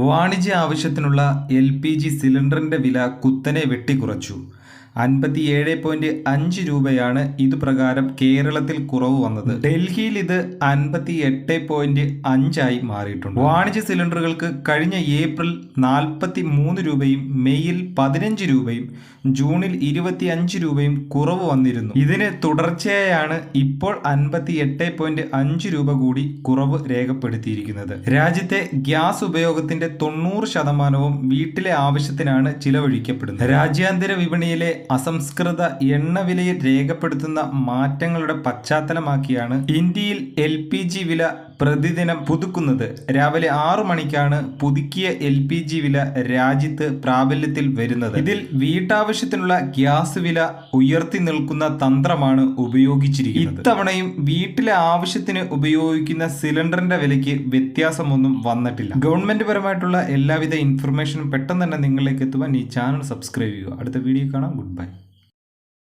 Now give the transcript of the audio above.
വാണിജ്യ ആവശ്യത്തിനുള്ള L P G സിലിണ്ടറിന്റെ വില കുത്തനെ വെട്ടിക്കുറച്ചു. അൻപത്തിയേഴ് പോയിന്റ് അഞ്ച് രൂപയാണ് ഇത് പ്രകാരം കേരളത്തിൽ കുറവ് വന്നത്. ഡൽഹിയിൽ ഇത് അൻപത്തി എട്ട് പോയിന്റ് അഞ്ചായി മാറിയിട്ടുണ്ട്. വാണിജ്യ സിലിണ്ടറുകൾക്ക് കഴിഞ്ഞ ഏപ്രിൽ നാൽപ്പത്തി മൂന്ന് രൂപയും മെയ്യിൽ പതിനഞ്ച് രൂപയും ജൂണിൽ ഇരുപത്തി അഞ്ച് രൂപയും കുറവ് വന്നിരുന്നു. ഇതിന് തുടർച്ചയായാണ് ഇപ്പോൾ അൻപത്തി എട്ട് പോയിന്റ് അഞ്ച് രൂപ കൂടി കുറവ് രേഖപ്പെടുത്തിയിരിക്കുന്നത്. രാജ്യത്തെ ഗ്യാസ് ഉപയോഗത്തിന്റെ തൊണ്ണൂറ് ശതമാനവും വീട്ടിലെ ആവശ്യത്തിനാണ് ചിലവഴിക്കപ്പെടുന്നത്. രാജ്യാന്തര വിപണിയിലെ അസംസ്കൃത എണ്ണവിലയിൽ രേഖപ്പെടുത്തുന്ന മാറ്റങ്ങളുടെ പശ്ചാത്തലമാക്കിയാണ് ഇന്ത്യയിൽ എൽ വില പ്രതിദിനം പുതുക്കുന്നത് രാവിലെ ആറു മണിക്കാണ് പുതുക്കിയ എൽ പി ജി വില രാജ്യത്ത് പ്രാബല്യത്തിൽ വരുന്നത്. ഇതിൽ വീട്ടാവശ്യത്തിനുള്ള ഗ്യാസ് വില ഉയർത്തി നിൽക്കുന്ന തന്ത്രമാണ് ഉപയോഗിച്ചിരിക്കുന്നത്. ഇത്തവണയും വീട്ടിലെ ആവശ്യത്തിന് ഉപയോഗിക്കുന്ന സിലിണ്ടറിന്റെ വിലയ്ക്ക് വ്യത്യാസമൊന്നും വന്നിട്ടില്ല. ഗവൺമെന്റ് പരമായിട്ടുള്ള എല്ലാവിധ ഇൻഫർമേഷനും പെട്ടെന്ന് തന്നെ നിങ്ങളിലേക്ക് എത്തുവാൻ ഈ ചാനൽ സബ്സ്ക്രൈബ് ചെയ്യുക. അടുത്ത വീഡിയോ കാണാം. Good bye.